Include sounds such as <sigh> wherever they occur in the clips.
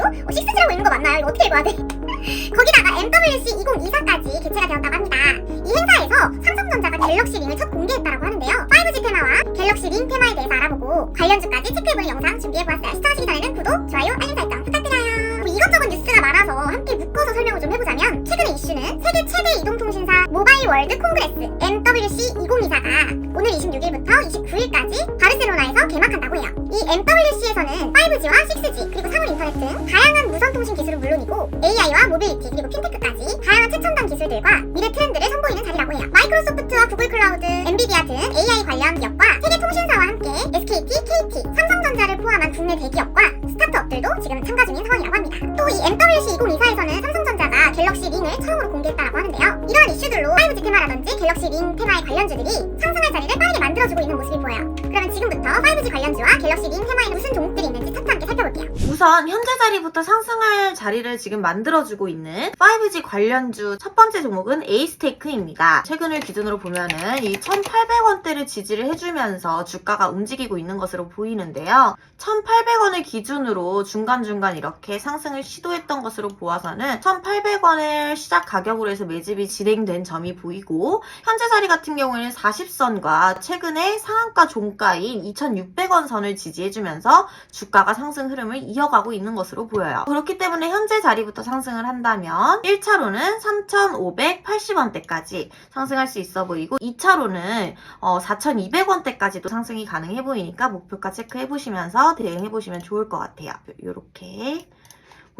5G로 어, 6G라고 있는 거 맞나요? 이거 어떻게 읽어야 돼? <laughs> 거기다가 MWC 2024까지 개최가 되었다고 합니다. 이 행사에서 삼성전자가 갤럭시 링을 첫 공개했다고 하는데요. 5G 테마와 갤럭시 링 테마에 대해서 알아보고 관련주까지 체크해보는 영상 준비해보았어요. 시청하시기 전에는 구독, 좋아요, 알림 설정 부탁드려요. 뭐 이것저것 뉴스가 많아서 함께 묶어서 설명을 좀 해보자면 최근의 이슈는 세계 최대 이동통신사 모바일 월드 콩그레스 MWC에서는 5G와 6G 그리고 사물 인터넷 등 다양한 무선 통신 기술은 물론이고 AI와 모빌리티 그리고 핀테크까지 다양한 최첨단 기술들과 미래 트렌드를 선보이는 자리라고 해요. 마이크로소프트와 구글 클라우드, 엔비디아 등 AI 관련 기업과 세계 통신사와 함께 SKT, KT, 삼성전자를 포함한 국내 대기업과 스타트업들도 지금 참가 중인 상황이라고 합니다. 또 이 MWC 2024에서는 삼성전자가 갤럭시 링을 처음으로 공개했다고 하는데요. 이러한 이슈들로 5G 테마라든지 갤럭시 링 테마의 관련주들이 상승할 자리를 빠르게 만들어주고 있는 모습이 보여요. 그러면 지금부터 5G 관련주와 갤럭시 링 테마에는 무슨 종목들이 있는지 차트 함께 살펴볼게요. 우선 현재 자리부터 상승할 자리를 지금 만들어주고 있는 5G 관련주 첫 번째 종목은 에이스테이크입니다. 최근을 기준으로 보면은 이 1,800원대를 지지를 해주면서 주가가 움직이고 있는 것으로 보이는데요. 1,800원을 기준으로 중간중간 이렇게 상승을 시도했던 것으로 보아서는 1,800원을 시작 가격으로 해서 매집이 진행된 점이 보이고 현재 자리 같은 경우에는 40선 과 최근에 상한가 종가인 2,600원 선을 지지해주면서 주가가 상승 흐름을 이어가고 있는 것으로 보여요. 그렇기 때문에 현재 자리부터 상승을 한다면 1차로는 3,580원대까지 상승할 수 있어 보이고 2차로는 4,200원대까지도 상승이 가능해 보이니까 목표가 체크해 보시면서 대응해 보시면 좋을 것 같아요. 이렇게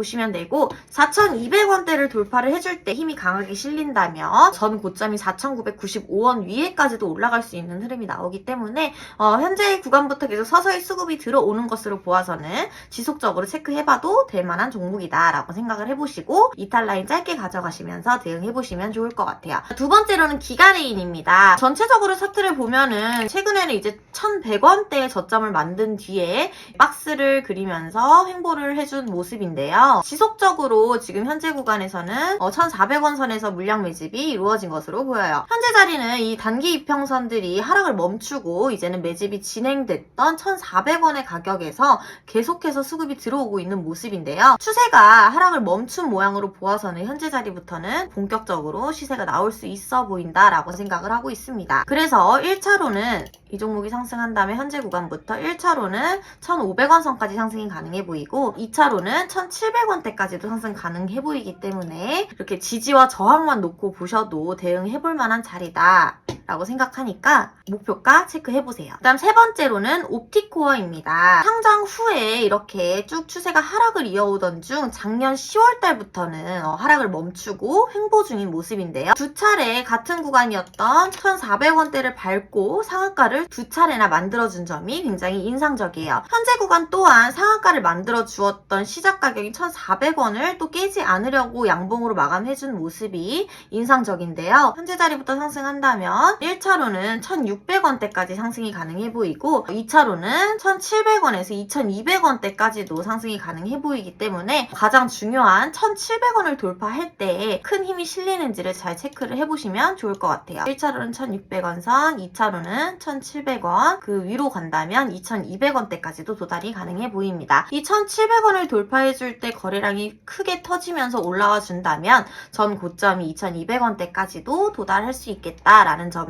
보시면 되고 4,200원대를 돌파를 해줄 때 힘이 강하게 실린다면 전 고점이 4,995원 위에까지도 올라갈 수 있는 흐름이 나오기 때문에 어, 현재 구간부터 계속 서서히 수급이 들어오는 것으로 보아서는 지속적으로 체크해봐도 될 만한 종목이다라고 생각을 해보시고 이탈 라인 짧게 가져가시면서 대응해보시면 좋을 것 같아요. 두 번째로는 기가레인입니다. 전체적으로 차트를 보면은 최근에는 이제 1,100원대의 저점을 만든 뒤에 박스를 그리면서 횡보를 해준 모습인데요. 지속적으로 지금 현재 구간에서는 1,400원 선에서 물량 매집이 이루어진 것으로 보여요. 현재 자리는 이 단기 이평선들이 하락을 멈추고 이제는 매집이 진행됐던 1,400원의 가격에서 계속해서 수급이 들어오고 있는 모습인데요. 추세가 하락을 멈춘 모양으로 보아서는 현재 자리부터는 본격적으로 시세가 나올 수 있어 보인다라고 생각을 하고 있습니다. 그래서 1차로는 이 종목이 상승한 다음에 현재 구간부터 1차로는 1,500원 선까지 상승이 가능해 보이고 2차로는 1,700 원대까지도 상승 가능해 보이기 때문에 이렇게 지지와 저항만 놓고 보셔도 대응해 볼 만한 자리다. 라고 생각하니까 목표가 체크해보세요. 그 다음 세 번째로는 옵티코어입니다. 상장 후에 이렇게 쭉 추세가 하락을 이어오던 중 작년 10월 달부터는 어, 하락을 멈추고 횡보 중인 모습인데요. 두 차례 같은 구간이었던 1,400원대를 밟고 상한가를 두 차례나 만들어준 점이 굉장히 인상적이에요. 현재 구간 또한 상한가를 만들어 주었던 시작 가격인 1,400원을 또 깨지 않으려고 양봉으로 마감해준 모습이 인상적인데요. 현재 자리부터 상승한다면 1차로는 1,600원대까지 상승이 가능해 보이고 2차로는 1,700원에서 2,200원대까지도 상승이 가능해 보이기 때문에 가장 중요한 1,700원을 돌파할 때큰 힘이 실리는지를 잘 체크를 해보시면 좋을 것 같아요. 1차로는 1,600원 선, 2차로는 1,700원, 그 위로 간다면 2,200원대까지도 도달이 가능해 보입니다. 이 1,700원을 돌파해줄 때 거래량이 크게 터지면서 올라와 준다면 전 고점이 2,200원대까지도 도달할 수 있겠다라는 점을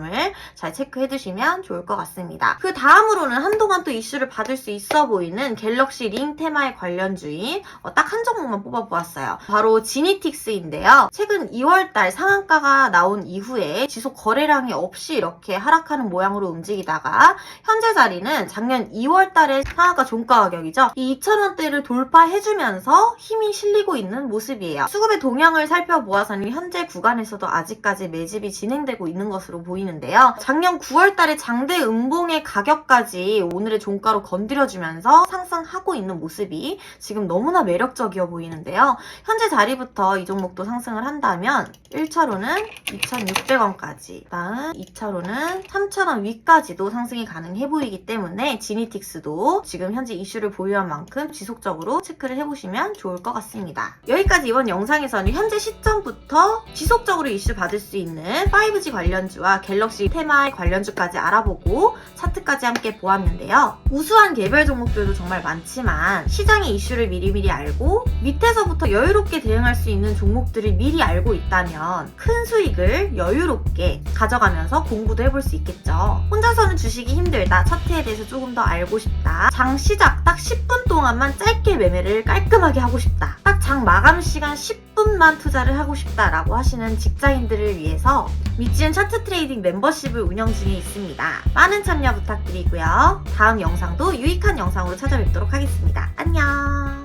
잘 체크해 두시면 좋을 것 같습니다. 그 다음으로는 한동안 또 이슈를 받을 수 있어 보이는 갤럭시 링 테마의 관련 주인 어, 딱 한 종목만 뽑아보았어요. 바로 지니틱스인데요. 최근 2월달 상한가가 나온 이후에 지속 거래량이 없이 이렇게 하락하는 모양으로 움직이다가 현재 자리는 작년 2월달에 상한가 종가 가격이죠. 이 2,000원대를 돌파해주면서 힘이 실리고 있는 모습이에요. 수급의 동향을 살펴보아서는 현재 구간에서도 아직까지 매집이 진행되고 있는 것으로 보이는 데요. 작년 9월 달에 장대 음봉의 가격까지 오늘의 종가로 건드려주면서 상승하고 있는 모습이 지금 너무나 매력적이어 보이는데요. 현재 자리부터 이 종목도 상승을 한다면 1차로는 2,600원까지, 다음 2차로는 3,000원 위까지도 상승이 가능해 보이기 때문에 지니틱스도 지금 현재 이슈를 보유한 만큼 지속적으로 체크를 해보시면 좋을 것 같습니다. 여기까지 이번 영상에서는 현재 시점부터 지속적으로 이슈 받을 수 있는 5G 관련주와 갤럭시 테마의 관련주까지 알아보고 차트까지 함께 보았는데요. 우수한 개별 종목들도 정말 많지만 시장의 이슈를 미리미리 알고 밑에서부터 여유롭게 대응할 수 있는 종목들을 미리 알고 있다면 큰 수익을 여유롭게 가져가면서 공부도 해볼 수 있겠죠. 혼자서는 주식이 힘들다. 차트에 대해서 조금 더 알고 싶다. 장 시작 딱 10분 동안만 짧게 매매를 깔끔하게 하고 싶다. 딱 장 마감 시간 10분만 투자를 하고 싶다라고 하시는 직장인들을 위해서 미지은 차트 트레이딩 멤버십을 운영 중에 있습니다. 많은 참여 부탁드리고요. 다음 영상도 유익한 영상으로 찾아뵙도록 하겠습니다. 안녕!